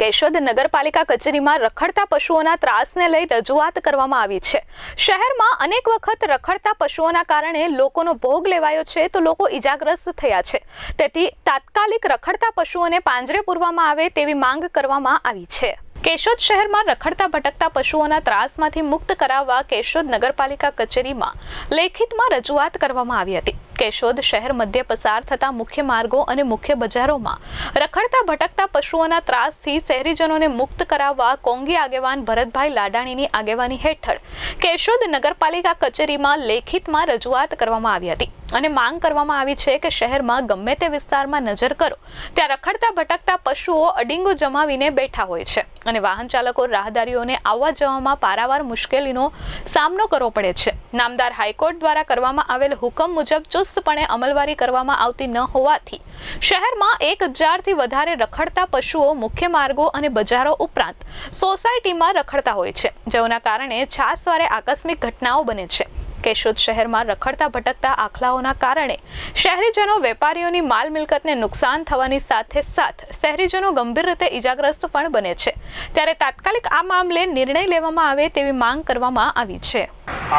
કેશોદ નગરપાલિકા કચેરીમાં રખડતા પશુઓના ત્રાસને લઈ રજૂઆત કરવામાં આવી છે. શહેરમાં અનેક વખત રખડતા પશુઓના કારણે લોકોનો ભોગ લેવાયો છે તો લોકો ઈજાગ્રસ્ત થયા છે. તેથી તાત્કાલિક રખડતા પશુઓને પાંજરે પૂરવામાં આવે તેવી માંગ કરવામાં આવી છે. કેશોદ શહેરમાં રખડતા ભટકતા પશુઓના ત્રાસમાંથી મુક્ત કરાવવા કેશોદ નગરપાલિકા કચેરીમાં લેખિતમાં રજૂઆત કરવામાં આવી હતી. કેશોદ શહેર મધ્ય પસાર થતા મુખ્ય માર્ગો અને મુખ્ય બજારોમાં રખડતા ભટકતા પશુઓના ત્રાસથી શહેરીજનોને મુક્ત કરાવવા કોંગી આગેવાન ભરતભાઈ લાડાણીની આગેવાની હેઠળ કેશોદ નગરપાલિકા કચેરીમાં લેખિતમાં રજૂઆત કરવામાં આવી હતી અને માંગ કરવામાં આવી છે કે શહેરમાં ગમે તે વિસ્તારમાં નજર કરો, ત્યાં રખડતા ભટકતા પશુઓ અડીંગો જમાવીને બેઠા હોય છે અને વાહન ચાલકો રાહદારીઓને આવવા જવામાં પારાવાર મુશ્કેલીનો સામનો કરવો પડે છે. નામદાર હાઈકોર્ટ દ્વારા કરવામાં આવેલ હુકમ મુજબ ચુસ્તપણે અમલવારી કરવામાં આવતી ન હોવાથી શહેરમાં એક હજારથી વધારે રખડતા પશુઓ મુખ્ય માર્ગો અને બજારો ઉપરાંત સોસાયટીમાં રખડતા હોય છે, જેઓના કારણે છાસવારે આકસ્મિક ઘટનાઓ બને છે. કેશોદ શહેરમાં રખડતા ભટકતા આખલાઓના કારણે શહેરીજનો વેપારીઓની માલ મિલકતને નુકસાન થવાની સાથે સાથ શહેરીજનો ગંભીર રીતે ઈજાગ્રસ્ત પણ બને છે. ત્યારે તાત્કાલિક આ મામલે નિર્ણય લેવામાં આવે તેવી માંગ કરવામાં આવી છે.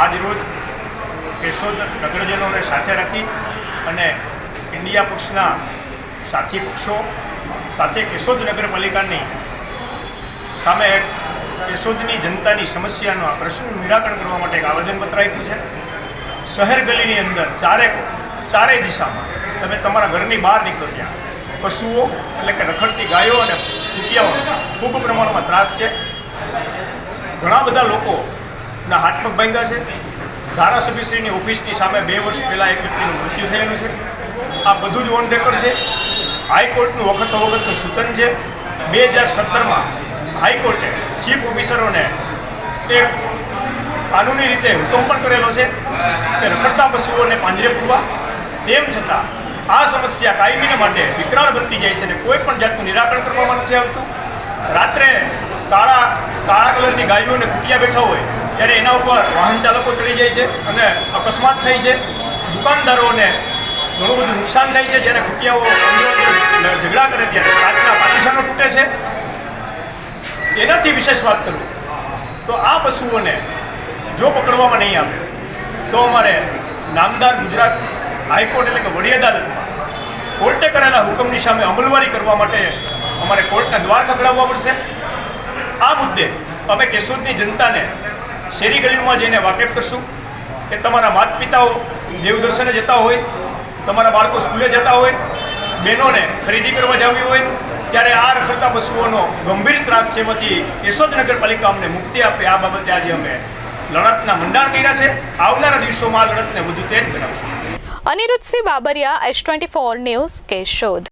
આજ રોજ કેશોદ નગરજનોને સાથે રાખી અને ઇન્ડિયા પક્ષના સાથી પક્ષો સાથે કેશોદ નગરપાલિકાની સામે કેશોદની જનતાની સમસ્યાનો આ પ્રશ્નનું નિરાકરણ કરવા માટે એક આવેદનપત્ર આપ્યું છે. શહેર ગલીની અંદર ચારેક ચારેય દિશામાં તમે તમારા ઘરની બહાર નીકળો ત્યાં. પશુઓ એટલે કે રખડતી ગાયો અને કૂતિયાઓનો ખૂબ પ્રમાણમાં ત્રાસ છે. ઘણા બધા લોકોના હાથ પગ ભાંગ્યા છે. ધારાસભ્યશ્રીની ઓફિસની સામે બે વર્ષ પહેલાં એક વ્યક્તિનું મૃત્યુ થયેલું છે. આ બધું જ ઓન રેકોર્ડ છે. હાઈકોર્ટનું વખત વખતનું સૂચન છે. બે હજાર સત્તરમાં હાઈકોર્ટે ચીફ ઓફિસરોને એક કાનૂની રીતે હુકમ પણ કરેલો છે કે રખડતા પશુઓને પાંજરે પૂરવા. તેમ છતાં આ સમસ્યા કાયમીને માટે વિકરાળ બનતી જાય છે અને કોઈ પણ જાતનું નિરાકરણ કરવામાં નથી આવતું. રાત્રે કાળા કાળા કલરની ગાયોને અને બેઠા હોય ત્યારે એના ઉપર વાહન ચાલકો ચડી જાય છે અને અકસ્માત થાય છે. દુકાનદારોને ઘણું બધું નુકસાન થાય છે. જ્યારે ખૂટિયાઓ ઝઘડા કરે ત્યારે કાચના પાકિસ્તાનો તૂટે છે. એનાથી વિશેષ વાત કરું તો આ પશુઓને જો પકડવામાં નહીં આવે, તો અમારે નામદાર ગુજરાત હાઈકોર્ટ એટલે કે વડી અદાલતમાં કોર્ટે કરેલા હુકમની સામે અમલવારી કરવા માટે અમારે કોર્ટના દ્વાર ખકડાવવા પડશે. આ મુદ્દે અમે કેશોદની જનતાને શેરી ગલીઓમાં જઈને વાકેફ કરશું કે તમારા માતા પિતાઓ દેવદર્શને જતા હોય, તમારા બાળકો સ્કૂલે જતા હોય, બહેનોને ખરીદી કરવા જવી હોય, ત્યારે આ રખડતા પશુઓનો ગંભીર ત્રાસ છે એમાંથી કેશોદ નગરપાલિકા અમને મુક્તિ આપે. આ બાબતે આજે અમે લડતના મંડાણ કર્યા છે. આવનારા દિવસોમાં આ લડતને વધુ તેજ બનાવશું. Aniruddhsinh Babariya S twenty four news, Keshod.